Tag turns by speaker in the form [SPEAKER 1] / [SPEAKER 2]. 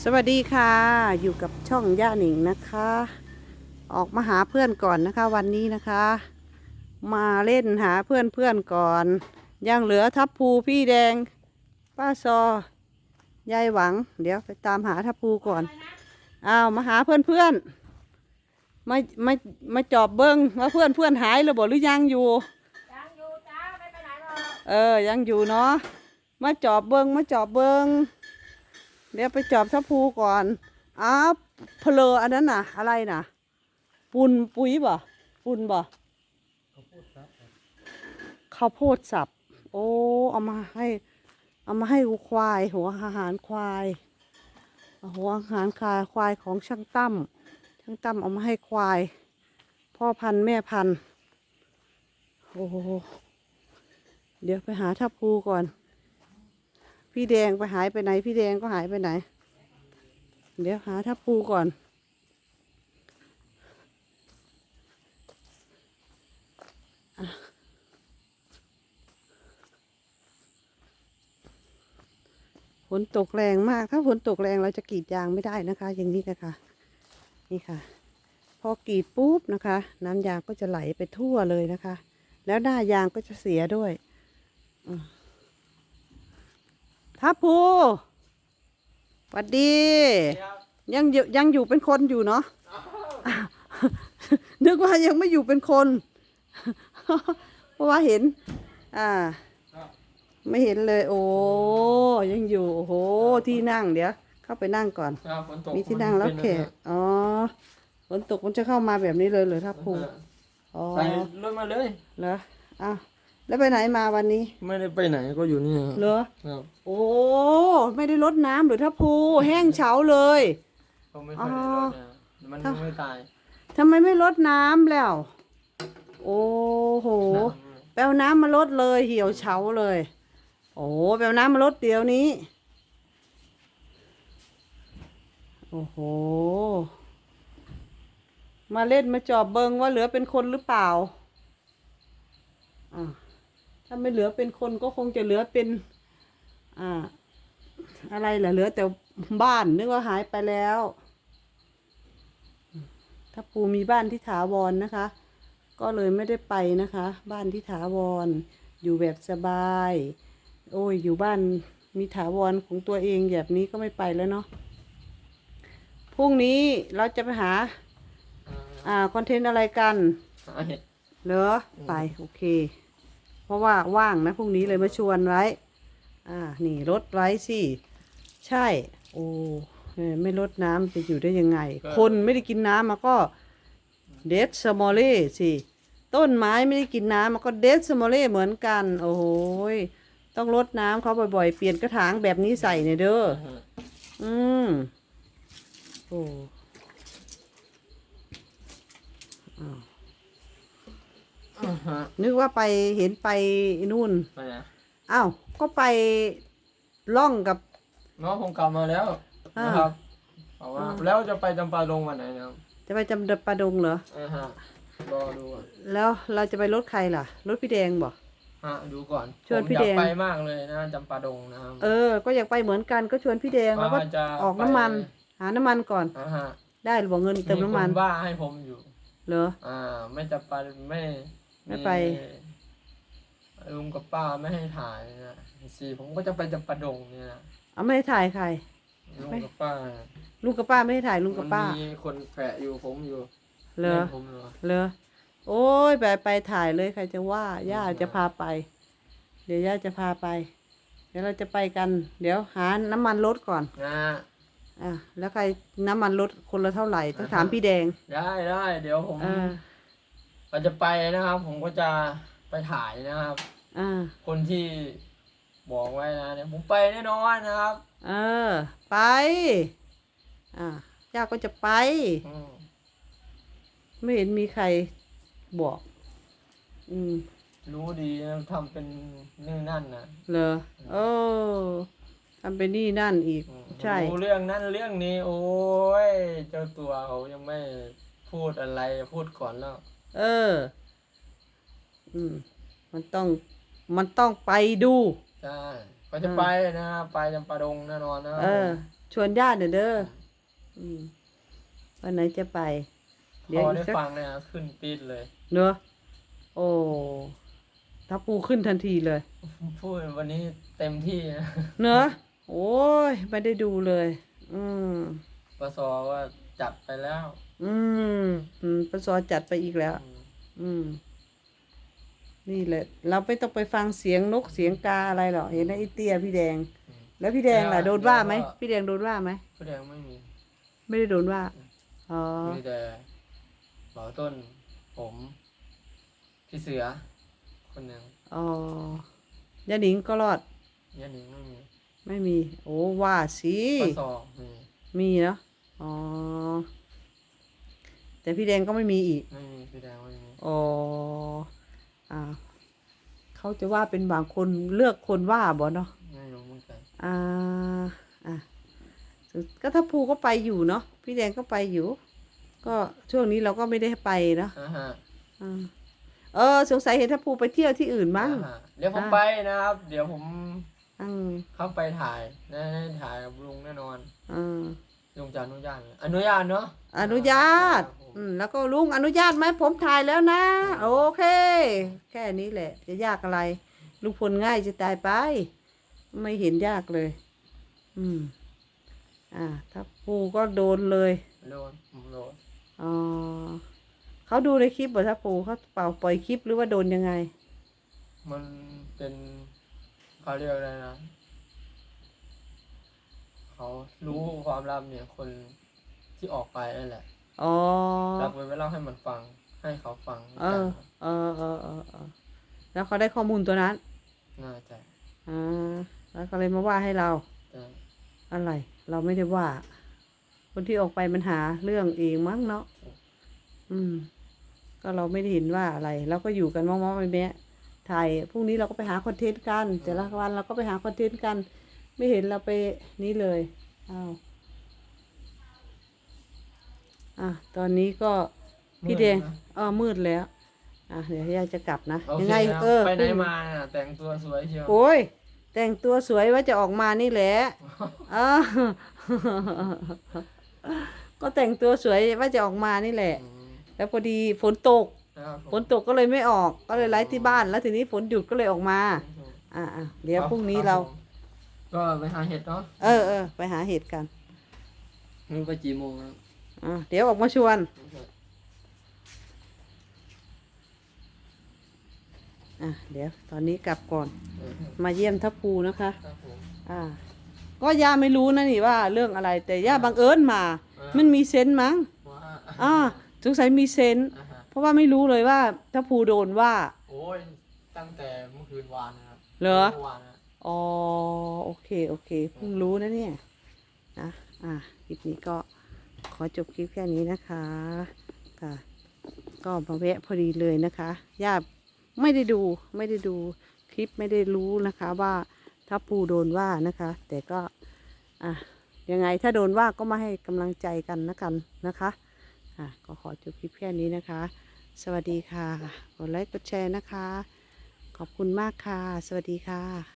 [SPEAKER 1] สวัสดีค่ะ อยู่กับช่องย่าหนิงนะคะ ออกมาหาเพื่อนก่อนนะคะ วันนี้นะคะ มาเล่นหาเพื่อนเพื่อนก่อน ยังเหลือทับภูพี่แดง ป้าซอยายหวัง เดี๋ยวไปตามหาทับภูก่อนอ้าวมาหาเพื่อนเพื่อนมามามาจอบเบิ้งว่าเพื่อนเพื่อนหายหรือบ่หรือยังอยู่
[SPEAKER 2] ยังอยู่จ้าไม่ไปไหนหรอก
[SPEAKER 1] เออยังอยู่เนาะมาจอบเบิงมาจอบเบิง เดี๋ยวไปจอบทัพพูก่อนอ้าวเพลออันนั้นน่ะ อะไรน่ะ ปุนปุ๋ยบ่ปุนบ่ข้าวโพดสับ โอ้ เอามาให้ เอามาให้ควาย หัวอาหารควาย หัวอาหารควายควายของช่างตั้มช่างตั้มเอามาให้ควาย พ่อพันธุ์แม่พันธุ์โอ้โหเดี๋ยวไปหาทับภูก่อน พี่แดงไปหายไปไหน พี่แดงก็หายไปไหน เดี๋ยวหาทับภูก่อน ฝนตกแรงมาก ถ้าฝนตกแรงเราจะกรีดยางไม่ได้นะคะ อย่างนี้นะคะ นี่ค่ะ พอกรีดปุ๊บนะคะ น้ำยางก็จะไหลไปทั่วเลยนะคะ แล้วหน้ายางก็จะเสียด้วย ทับพูสวัสดี ยังอยู่ยังอยู่เป็นคนอยู่เนาะนึกว่ายังไม่อยู่เป็นคน เพราะว่าเห็น อ่า ไม่เห็นเลย โอ้ยังอยู่โอ้โหที่นั่งเดี๋ยว เข้าไปนั่งก่อน
[SPEAKER 3] ครับฝนตก
[SPEAKER 1] มีที่นั่งแล้วแขกอ๋อฝนตกมันจะเข้ามาแบบนี้เลยเหรอทับพูอ๋อ
[SPEAKER 3] ใส่รถมาเลย
[SPEAKER 1] เหรออ้าว แล้วไปไหนมาวันนี้
[SPEAKER 3] ไม่ได้ไปไหนก็อยู่นี่ครับ
[SPEAKER 1] เหรอ
[SPEAKER 3] ครับ
[SPEAKER 1] โอ้ ไม่ได้ลดน้ำหรือถ้าพูแห้งเฉาเลย
[SPEAKER 3] เขาไม่ค่อยได้รถนะมันยังไม่ตาย
[SPEAKER 1] ทำไมไม่ลดน้ำแล้ว โอ้โห
[SPEAKER 3] น้ำ
[SPEAKER 1] แปลน้ำมาลดเลย เหี่ยวเฉาเลย โอ้แปลน้ำมาลดเดี๋ยวนี้ โอ้โห มาเล่นมาจอบเบิงว่าเหลือเป็นคนหรือเปล่าอ่า ถ้าไม่เหลือเป็นคนก็คงจะเหลือเป็น อ่า อะไรล่ะเหลือแต่บ้านนึกว่าหายไปแล้ว ถ้าปูมีบ้านที่ถาวรนะคะ ก็เลยไม่ได้ไปนะคะ บ้านที่ถาวรอยู่แบบสบาย โอ้ย อยู่บ้านมีถาวรของตัวเองแบบนี้ก็ไม่ไปแล้วเนาะพรุ่งนี้เราจะไปหา อ่า คอนเทนต์อะไรกัน
[SPEAKER 3] หาเห็ด
[SPEAKER 1] เหรอ ไป โอเคเพ ราะว่าว่างนะพรุ่งนี้เลยมาชวนไว้ อ่า นี่รถไว้สิ ใช่ โอ้เออไม่ลดน้ำจะอยู่ได้ยังไง คนไม่ได้กินน้ำมันก็เดสมอลเล่สิ ต้นไม้ไม่ได้กินน้ำมันก็เดสมอลเล่เหมือนกัน โอ้โหยต้องลดน้ำเขาบ่อยๆ เปลี่ยนกระถางแบบนี้ใส่เนี่ยเด้อ อืมโอ้อ้าว
[SPEAKER 3] อ่าฮะ
[SPEAKER 1] นึกว่าไปเห็นไปนู่น
[SPEAKER 3] ไปไหน
[SPEAKER 1] อ้าว ก็ไปล่องกับ
[SPEAKER 3] น้องผมกลับมาแล้ว
[SPEAKER 1] อ่าน
[SPEAKER 3] นะครับบอกว่า
[SPEAKER 1] อ่า
[SPEAKER 3] แล้วจะไปจำปาดงวันไหนนะครับ
[SPEAKER 1] จะไปจำปาดงเหรอ
[SPEAKER 3] อ่าฮะรอดูก่อน
[SPEAKER 1] แล้วเราจะไปรถใครล่ะ รถพี่แดงบ่
[SPEAKER 3] ฮะดูก่อน
[SPEAKER 1] ชวน
[SPEAKER 3] ผม
[SPEAKER 1] พี่
[SPEAKER 3] อยา
[SPEAKER 1] แด
[SPEAKER 3] ก
[SPEAKER 1] ง
[SPEAKER 3] ไปมากเลยนะจำปาดงนะครับ
[SPEAKER 1] เออ ก็อยากไปเหมือนกันก็ชวนพี่แดงแล้วก็
[SPEAKER 3] ว่าจะ
[SPEAKER 1] ออกน้ำมัน
[SPEAKER 3] ไป
[SPEAKER 1] หาน้ำมันก่อน
[SPEAKER 3] อ่าฮะ
[SPEAKER 1] ได้หรือบอกเงินเติมน้ำมัน
[SPEAKER 3] คบ้าให้ผมอยู่
[SPEAKER 1] เหรอ
[SPEAKER 3] อ่า ไม่จะไปไม่
[SPEAKER 1] ไม่ไป
[SPEAKER 3] ลุงกับป้าไม่ให้ถ่ายนะสิผมก็จะไปจำปาดงเนี่ยนะ
[SPEAKER 1] เอาไม่ให้ถ่ายใคร
[SPEAKER 3] ลุง
[SPEAKER 1] ไม่
[SPEAKER 3] กับป้า
[SPEAKER 1] ลุงกับป้าไม่ให้ถ่ายลุงกับป้า
[SPEAKER 3] นมีคนแฝะอยู่ผมอยู่
[SPEAKER 1] เหรอ
[SPEAKER 3] ล่นผมเหรอ
[SPEAKER 1] เหรอ โอ้ยไปไปถ่ายเลยใครจะว่าย่าจะพาไป เดี๋ยวย่าจะพาไป เดี๋ยวเราจะไปกัน เดี๋ยวหาน้ำมันรถก่อน
[SPEAKER 3] นะ
[SPEAKER 1] อะแล้วใครน้ำมันรถคนละเท่าไหร่ต้องถามพี่แดง
[SPEAKER 3] ได้ได้เดี๋ยวผม
[SPEAKER 1] เออ
[SPEAKER 3] เราจะไปนะครับ ผมก็จะไปถ่ายนะครับ
[SPEAKER 1] อ่า
[SPEAKER 3] คนที่บอกไว้นะเนี่ยผมไปแน่นอนนะครับ
[SPEAKER 1] เออ ไป อ่าย่าก็จะไป
[SPEAKER 3] อืม
[SPEAKER 1] ไม่เห็นมีใครบอก อืม
[SPEAKER 3] รู้ดีนะทำเป็นนี่นั่นนะ
[SPEAKER 1] เหรอโอ้ทำเป็นนี่นั่นอีก
[SPEAKER 3] อืม
[SPEAKER 1] ใช่
[SPEAKER 3] รู้เรื่องนั้นเรื่องนี้ โอ้ยเจ้าตัวเขายังไม่พูดอะไรพูดก่อนแล้ว
[SPEAKER 1] เออ อืม มันต้อง มันต้องไปดู
[SPEAKER 3] ใช่ก็จะไปนะครับไปจำปาดงแน่นอนนะครั
[SPEAKER 1] เอบอ
[SPEAKER 3] ผม
[SPEAKER 1] ชวนญาติเด้อเด้ออืมวันไหนจะไป
[SPEAKER 3] พ
[SPEAKER 1] เดี๋ยว
[SPEAKER 3] อ
[SPEAKER 1] อี
[SPEAKER 3] ได้
[SPEAKER 1] กสัก
[SPEAKER 3] ฟังเนี่ยขึ้นปีดเลย
[SPEAKER 1] เนอะโอ้ถ้าปูขึ้นทันทีเลย
[SPEAKER 3] พูดวันนี้เต็มที่นะ
[SPEAKER 1] เนอะโอ้ย ไม่ได้ดูเลย อืม
[SPEAKER 3] ปสว่า จัดไปแล้ว
[SPEAKER 1] อืมอืมปสอจัดไปอีกแล้ว
[SPEAKER 3] อืม
[SPEAKER 1] อืม นี่แหละ เราไม่ต้องไปฟังเสียงนกเสียงกาอะไรหรอกเห็นไหมไอเตี้ยพี่แดง
[SPEAKER 3] อืม
[SPEAKER 1] แล้วพี่แดงล่ะโดนว่าไหม
[SPEAKER 3] แล้วก็
[SPEAKER 1] พี่แดงโดนว่าไหม
[SPEAKER 3] ผู้แดงไม่มี
[SPEAKER 1] ไม่ได้โดนว่า อ๋อ
[SPEAKER 3] มีแต่เบาต้น ผม พี่เสือ คนหนึ่ง
[SPEAKER 1] อ๋อยาหนิงก็รอด
[SPEAKER 3] ยันหนิงไม่มี
[SPEAKER 1] ไม่มี โอ้ว่าสิ
[SPEAKER 3] ปสมี
[SPEAKER 1] มีเนาะ อ๋อ แต่พี่แดงก็ไม่มีอีก
[SPEAKER 3] ไม่มีพี่แดงไม่มี
[SPEAKER 1] อ๋อ อ่า เขาจะว่าเป็นบางคนเลือกคนว่าบ่เนาะ
[SPEAKER 3] ไม่รู้เหมือนกัน
[SPEAKER 1] อ่า อะก็ถ้าภูก็ไปอยู่เนาะ พี่แดงก็ไปอยู่ ก็ช่วงนี้เราก็ไม่ได้ไปเนาะ
[SPEAKER 3] อ่าฮะ
[SPEAKER 1] อ่าเออ สงสัยเห็นถ้าภูไปเที่ยวที่อื่นมั้ง
[SPEAKER 3] อ่าฮะเดี๋ยวผม
[SPEAKER 1] อ่า
[SPEAKER 3] ไปนะครับ เดี๋ยวผม
[SPEAKER 1] อืม
[SPEAKER 3] เข้าไปถ่ายแน่ๆถ่ายกับลุงแน่นอน
[SPEAKER 1] อ่า
[SPEAKER 3] ลุงจะอนุญาตไหมอนุญาตเนาะ
[SPEAKER 1] อนุญาต
[SPEAKER 3] ครับผม
[SPEAKER 1] อืมแล้วก็ลุงอนุญาตไหมผมถ่ายแล้วนะ โอเค แค่นี้แหละ จะยากอะไร ลุงพลง่ายจะตายไป ไม่เห็นยากเลย อืม อ่า ถ้าภูก็โดนเลย
[SPEAKER 3] โดนผมโดน
[SPEAKER 1] อ๋อเขาดูในคลิปบ่ถ้าปูเขาเป่าปล่อยคลิปหรือว่าโดนยังไง
[SPEAKER 3] มันเป็นเขาเรียกอะไรนะ เขารู้ความลับเนี่ยคนที่ออกไปนั่นแหละ
[SPEAKER 1] อ๋อ
[SPEAKER 3] เราไปเล่าให้มันฟัง ให้เขาฟัง
[SPEAKER 1] เออเออเออเออเออแล้วเขาได้ข้อมูลตัวนั้น
[SPEAKER 3] น่าจะ
[SPEAKER 1] อ่าแล้วก็เลยมาว่าให้เรา
[SPEAKER 3] แต่
[SPEAKER 1] อะไร เราไม่ได้ว่า คนที่ออกไปมันหาเรื่องเองมั้งเนาะอืม ก็เราไม่ได้เห็นว่าอะไรเราก็อยู่กันมองๆไปแม่ถ่ายพรุ่งนี้เราก็ไปหาคอนเทนต์กัน แต่ละวันเราก็ไปหาคอนเทนต์กัน ไม่เห็นเราไปนี่เลยอ้าวอะตอนนี้ก็พี่แดงเออมืดแล้ว อะเดี๋ยวยายจะกลับนะ
[SPEAKER 3] โอ
[SPEAKER 1] ยัง
[SPEAKER 3] เค
[SPEAKER 1] ไง
[SPEAKER 3] ครับ
[SPEAKER 1] เออ
[SPEAKER 3] ไปไหน
[SPEAKER 1] พรุ่ง
[SPEAKER 3] มาน่ะแต่งตัวสวยเชียว
[SPEAKER 1] โอ้ยแต่งตัวสวยว่าจะออกมานี่แหละเออก็แต่งตัวสวยว่าจะออกมานี่แหละ
[SPEAKER 3] อืม
[SPEAKER 1] แล้วพอดีฝนตก
[SPEAKER 3] นะครับผม
[SPEAKER 1] ฝนตกก็เลยไม่ออก ก็เลยไลฟ์ที่บ้าน แล้วทีนี้ฝนหยุดก็เลยออกมา อ่าอะเดี๋ยวพรุ่งนี้เรา
[SPEAKER 3] คบผม ก็ไปหาเห็ดเนาะ
[SPEAKER 1] เออเออไปหาเหตุกัน
[SPEAKER 3] มึงไปกี่โมงครับ
[SPEAKER 1] อะเดี๋ยวออกมาชวน อะเดี๋ยวตอนนี้กลับก่อน
[SPEAKER 3] เออ
[SPEAKER 1] มาเยี่ยมทัพภูนะคะ
[SPEAKER 3] ครับผม
[SPEAKER 1] อ่า ก็ย่าไม่รู้นะนี่ว่าเรื่องอะไรแต่ย่าบังเอิญมามันมีเซนส์มั้ง
[SPEAKER 3] ว่า
[SPEAKER 1] อ่าสงสัยมีเซนส์
[SPEAKER 3] อ่าฮะ
[SPEAKER 1] เพราะว่าไม่รู้เลยว่าถ้าภูโดนว่า
[SPEAKER 3] โอ้ยตั้งแต่เมื่อคืนวานนะครับ
[SPEAKER 1] เหรอ
[SPEAKER 3] มื่อวานนะ
[SPEAKER 1] อ๋อโอเค โอเคเพิ่งรู้นะเนี่ยนะอะคลิปนี้ก็ขอจบคลิปแค่นี้นะคะค่ะก็มาแวะพอดีเลยนะคะย่าไม่ได้ดูไม่ได้ดูคลิปไม่ได้รู้นะคะว่าถ้าปูโดนว่านะคะ แต่ก็อะยังไงถ้าโดนว่าก็มาให้กำลังใจกันนะกันนะคะอะก็ขอจบคลิปแค่นี้นะคะ สวัสดีค่ะกดไลค์กดแชร์นะคะ ขอบคุณมากค่ะ สวัสดีค่ะ